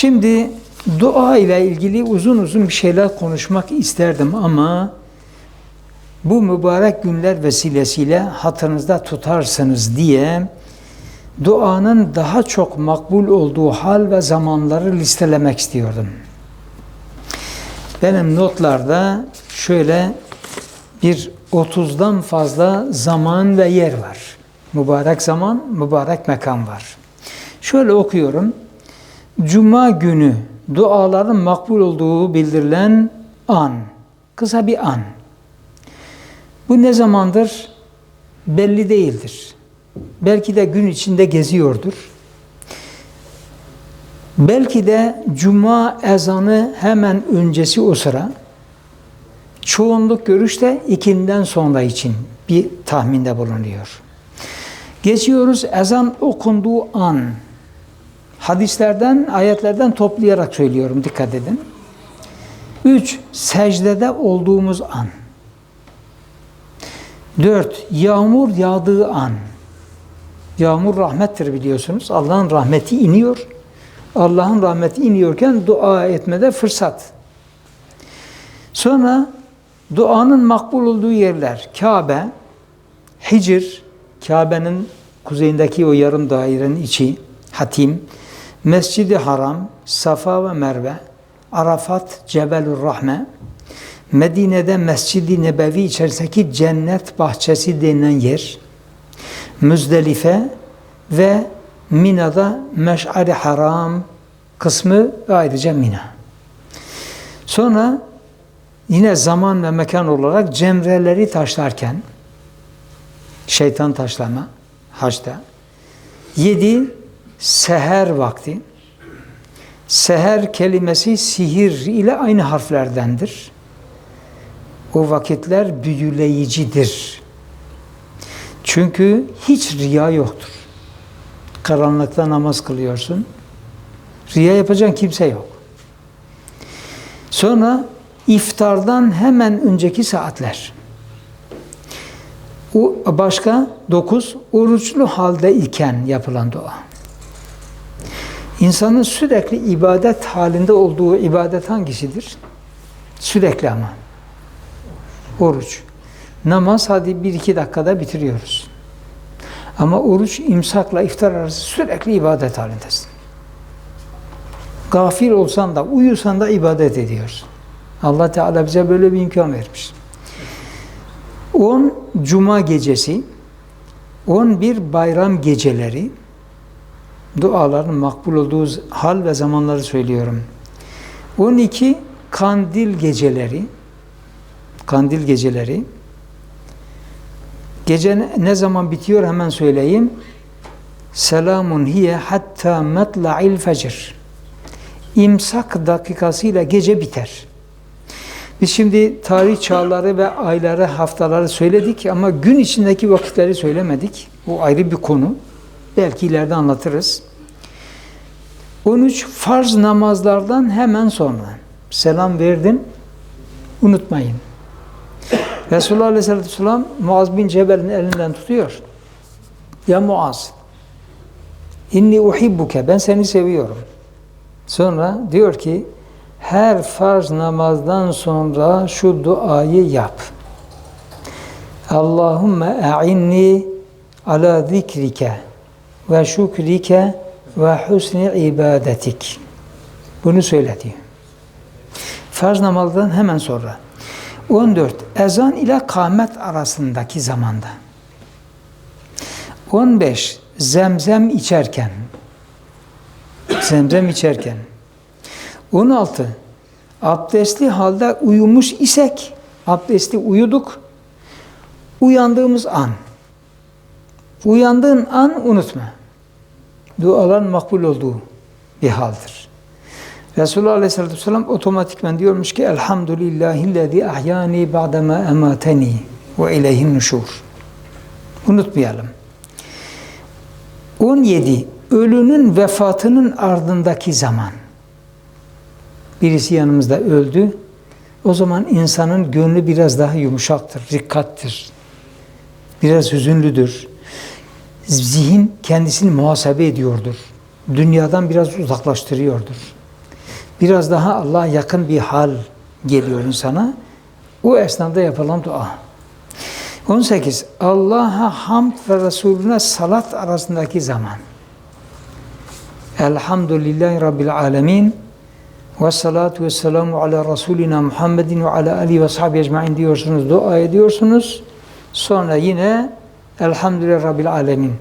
Şimdi dua ile ilgili uzun uzun bir şeyler konuşmak isterdim ama bu mübarek günler vesilesiyle hatırınızda tutarsınız diye duanın daha çok makbul olduğu hal ve zamanları listelemek istiyordum. Benim notlarda şöyle bir 30'dan fazla zaman ve yer var. Mübarek zaman, mübarek mekan var. Şöyle okuyorum. Cuma günü duaların makbul olduğu bildirilen an. Kısa bir an. Bu ne zamandır? Belli değildir. Belki de gün içinde geziyordur. Belki de cuma ezanı hemen öncesi o sıra. Çoğunluk görüşte ikinden sonra için bir tahminde bulunuyor. Geçiyoruz ezan okunduğu an. Hadislerden, ayetlerden toplayarak söylüyorum, dikkat edin. Üç, secdede olduğumuz an. Dört, yağmur yağdığı an. Yağmur rahmettir biliyorsunuz. Allah'ın rahmeti iniyor. Allah'ın rahmeti iniyorken dua etmede fırsat. Sonra duanın makbul olduğu yerler Kabe, Hicr, Kabe'nin kuzeyindeki o yarım dairenin içi, Hatim, Mescid-i Haram, Safa ve Merve, Arafat, Cebelur Rahme, Medine'de Mescid-i Nebevi içerisindeki cennet bahçesi denilen yer, Müzdelife ve Mina'da Meş'ari Haram kısmı ve ayrıca Mina. Sonra yine zaman ve mekan olarak cemreleri taşlarken şeytan taşlama haçta. Yedi seher vakti. Seher kelimesi sihir ile aynı harflerdendir. O vakitler büyüleyicidir. Çünkü hiç riya yoktur. Karanlıkta namaz kılıyorsun. Riya yapacak kimse yok. Sonra iftardan hemen önceki saatler. O başka dokuz oruçlu halde iken yapılan dua. İnsanın sürekli ibadet halinde olduğu ibadet hangisidir? Sürekli ama. Oruç. Namaz hadi bir iki dakikada bitiriyoruz. Ama oruç imsakla iftar arası sürekli ibadet halindesin. Gafil olsan da uyusan da ibadet ediyorsun. Allah Teala bize böyle bir imkan vermiş. 10 Cuma gecesi, 11 bayram geceleri, duaların makbul olduğu hal ve zamanları söylüyorum. 12 kandil geceleri, kandil geceleri, gece ne zaman bitiyor hemen söyleyeyim. Selamun hiye hatta matla'il fecr. İmsak dakikasıyla gece biter. Biz şimdi tarih çağları ve ayları, haftaları söyledik ama gün içindeki vakitleri söylemedik. Bu ayrı bir konu. Belki ileride anlatırız. 13 farz namazlardan hemen sonra selam verdin, unutmayın. Resulullah Aleyhisselatü Vesselam Muaz bin Cebel'in elinden tutuyor. Ya Muaz, inni uhibbuke, ben seni seviyorum. Sonra diyor ki, her farz namazdan sonra şu duayı yap. Allahümme a'inni ala zikrike ve şükrike ve husni ibadetik. Bunu söyledi. Farz namazdan hemen sonra. 14. Ezan ile kâmet arasındaki zamanda. 15. Zemzem içerken. Zemzem içerken. 16. Abdestli halde uyumuş isek, abdestli uyuduk, uyandığımız an. Uyandığın an unutma. Duaların makbul olduğu bir haldir. Resulullah Aleyhisselatü Vesselam otomatikmen diyormuş ki Elhamdülillahillezî ahyani ba'dema emateni ve ileyhin nuşur. Unutmayalım. 17. Ölünün vefatının ardındaki zaman. Birisi yanımızda öldü. O zaman insanın gönlü biraz daha yumuşaktır, rikkattır. Biraz hüzünlüdür. Zihin kendisini muhasebe ediyordur. Dünyadan biraz uzaklaştırıyordur. Biraz daha Allah'a yakın bir hal geliyor insana. O esnada yapılan dua. 18. Allah'a hamd ve Resulüne salat arasındaki zaman. Elhamdülillahi Rabbil alemin. Ve salatu ve selamu ala Resulina Muhammedin ve ala alihi ve sahibi ecmain diyorsunuz, dua ediyorsunuz. Sonra yine Elhamdülillah Rabbil alemin.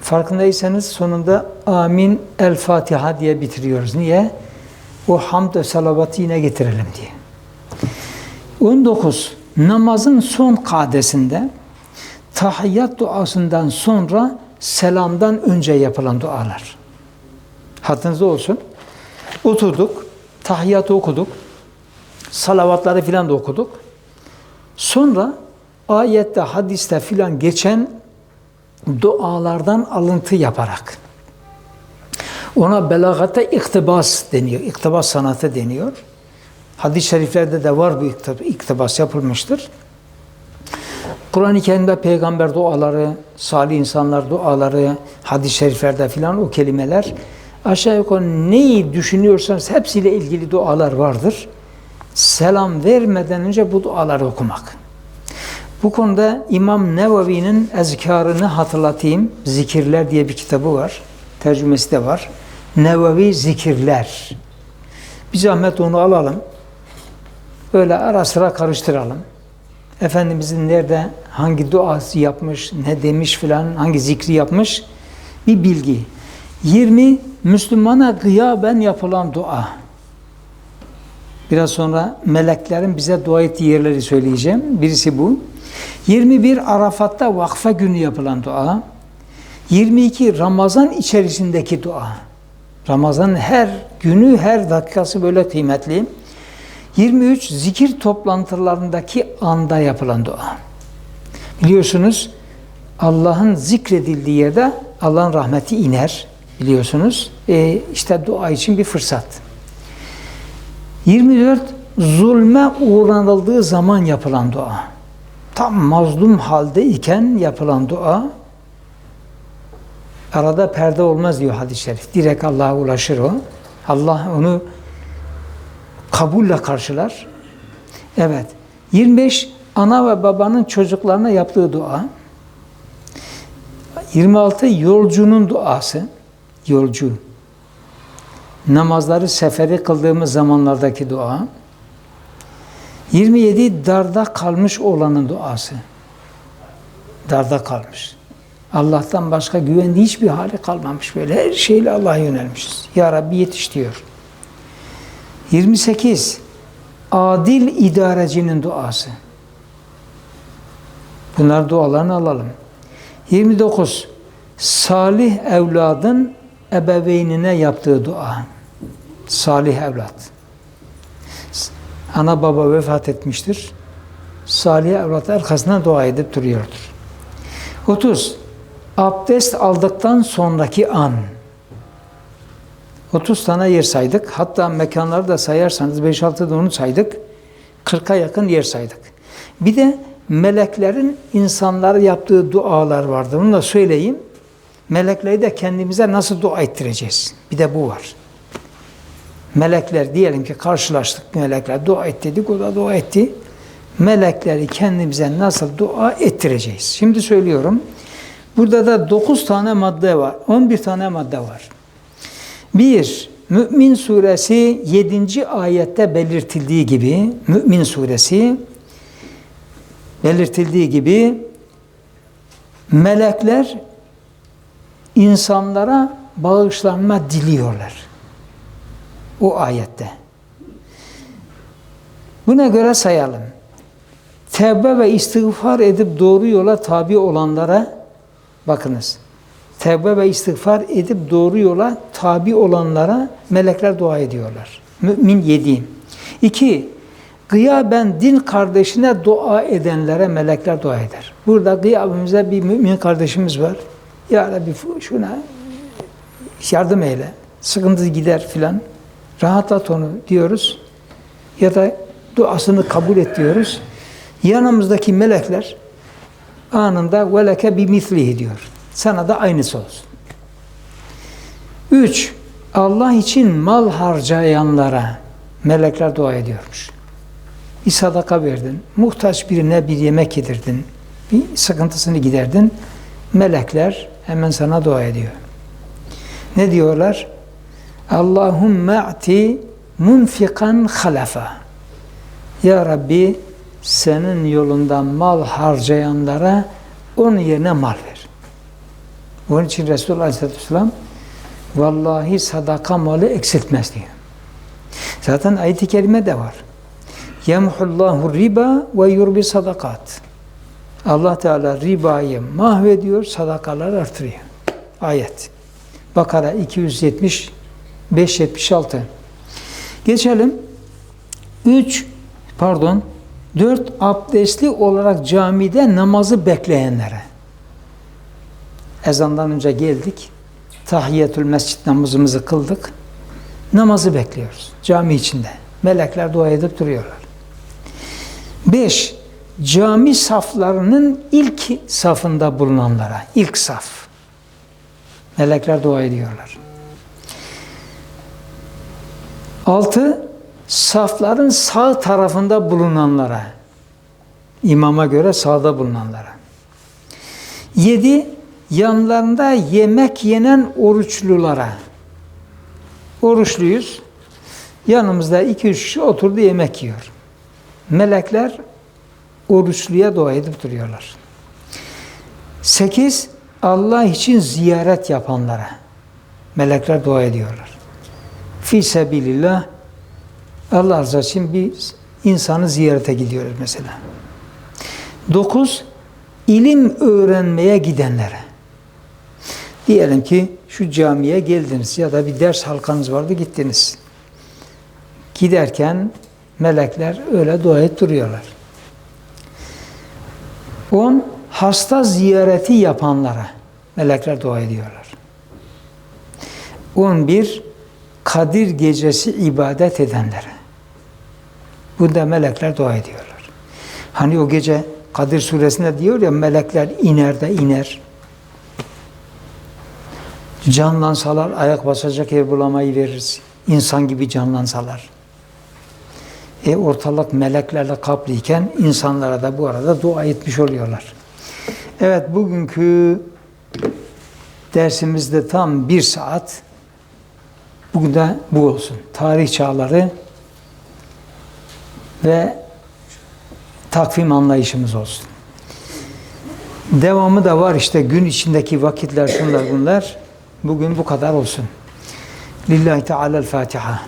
Farkındaysanız sonunda Amin El Fatiha diye bitiriyoruz. Niye? O hamd ve salavatı yine getirelim diye. 19. Namazın son kadesinde tahiyyat duasından sonra selamdan önce yapılan dualar. Hatırınızda olsun. Oturduk, tahiyyatı okuduk, salavatları filan da okuduk. Sonra ayette, hadiste filan geçen dualardan alıntı yaparak ona belagatta iktibas deniyor. İktibas sanatı deniyor. Hadis-i şeriflerde de var bu iktibas yapılmıştır. Kur'an-ı Kerim'de peygamber duaları, salih insanlar duaları, hadis-i şeriflerde filan o kelimeler aşağı yukarı neyi düşünüyorsanız hepsiyle ilgili dualar vardır. Selam vermeden önce bu duaları okumak. Bu konuda İmam Nevevi'nin ezkarını hatırlatayım. Zikirler diye bir kitabı var. Tercümesi de var. Nevevi Zikirler. Bir zahmet onu alalım. Böyle ara sıra karıştıralım. Efendimizin nerede, hangi duası yapmış, ne demiş filan, hangi zikri yapmış bir bilgi. 20. Müslümana gıyaben yapılan dua. Biraz sonra meleklerin bize dua ettiği yerleri söyleyeceğim. Birisi bu. 21 Arafat'ta vakfa günü yapılan dua. 22 Ramazan içerisindeki dua. Ramazan her günü, her dakikası böyle kıymetli. 23 zikir toplantılarındaki anda yapılan dua. Biliyorsunuz Allah'ın zikredildiği yerde Allah'ın rahmeti iner biliyorsunuz. E, işte dua için bir fırsat. 24 zulme uğranıldığı zaman yapılan dua. Tam mazlum halde iken yapılan dua arada perde olmaz diyor hadis-i şerif. Direkt Allah'a ulaşır o. Allah onu kabulle karşılar. Evet. 25 ana ve babanın çocuklarına yaptığı dua. 26 yolcunun duası. Yolcu. Namazları seferi kıldığımız zamanlardaki dua. 27 darda kalmış olanın duası. Darda kalmış. Allah'tan başka güvendiği hiçbir hali kalmamış böyle. Her şeyle Allah'a yönelmişiz. Ya Rabbi yetiş diyor. 28. Adil idarecinin duası. Bunlar dualarını alalım. 29. Salih evladın ebeveynine yaptığı dua. Salih evlat. Ana baba vefat etmiştir. Salih evlat arkasına dua edip duruyordur. 30. Abdest aldıktan sonraki an. 30 tane yer saydık. Hatta mekanları da sayarsanız 5-6 da onu saydık. 40'a yakın yer saydık. Bir de meleklerin insanlara yaptığı dualar vardı. Bunu da söyleyeyim. Melekleri de kendimize nasıl dua ettireceğiz? Bir de bu var. Melekler diyelim ki karşılaştık melekler dua et dedik o da dua etti. Melekleri kendimize nasıl dua ettireceğiz? Şimdi söylüyorum. Burada da 9 tane madde var. 11 tane madde var. 1. Mü'min suresi 7. ayette belirtildiği gibi Mü'min suresi belirtildiği gibi melekler insanlara bağışlanma diliyorlar. O ayette. Buna göre sayalım. Tevbe ve istiğfar edip doğru yola tabi olanlara bakınız. Tevbe ve istiğfar edip doğru yola tabi olanlara melekler dua ediyorlar. Mümin 7. 2. Gıyaben din kardeşine dua edenlere melekler dua eder. Burada gıyabımızda bir mümin kardeşimiz var. Ya Rabbi şuna yardım eyle. Sıkıntı gider filan. Rahatlat onu diyoruz. Ya da duasını kabul et diyoruz. Yanımızdaki melekler anında veleke bi mislihi diyor. Sana da aynısı olsun. Üç, Allah için mal harcayanlara Melekler dua ediyormuş. Bir sadaka verdin, muhtaç birine bir yemek yedirdin, bir sıkıntısını giderdin. Melekler hemen sana dua ediyor. Ne diyorlar? Allahümme a'ti munfikan halafa. Ya Rabbi senin yolundan mal harcayanlara onun yerine mal ver. Onun için Resulullah Aleyhisselatü Vesselam vallahi sadaka malı eksiltmez diyor. Zaten ayet-i kerime de var. Yemhullahu riba ve yurbi sadakat. Allah Teala ribayı mahvediyor, sadakalar artırıyor. Ayet. Bakara 275 76. Geçelim. 3 pardon 4 abdestli olarak camide namazı bekleyenlere. Ezandan önce geldik. Tahiyyetül mescid namazımızı kıldık. Namazı bekliyoruz cami içinde. Melekler dua edip duruyorlar. 5. Cami saflarının ilk safında bulunanlara, ilk saf. Melekler dua ediyorlar. 6. Safların sağ tarafında bulunanlara, imama göre sağda bulunanlara. 7. Yanlarında yemek yenen oruçlulara. Oruçluyuz. Yanımızda 2-3 kişi oturdu yemek yiyor. Melekler oruçluya dua edip duruyorlar. 8. Allah için ziyaret yapanlara. Melekler dua ediyorlar. Fi sebilillah Allah rızası için bir insanı ziyarete gidiyoruz mesela. 9. İlim öğrenmeye gidenlere. Diyelim ki şu camiye geldiniz ya da bir ders halkanız vardı gittiniz. Giderken melekler öyle dua et duruyorlar. 10. Hasta ziyareti yapanlara melekler dua ediyorlar. 11. Kadir gecesi ibadet edenlere. Bunda melekler dua ediyorlar. Hani o gece Kadir suresinde diyor ya melekler iner de iner. Canlansalar ayak basacak yer bulamayı veririz. İnsan gibi canlansalar. E ortalık meleklerle kaplıyken insanlara da bu arada dua etmiş oluyorlar. Evet bugünkü dersimizde tam bir saat. Bugün de bu olsun. Tarih çağları ve takvim anlayışımız olsun. Devamı da var işte gün içindeki vakitler şunlar bunlar. Bugün bu kadar olsun. Lillahi Teala'l Fatiha.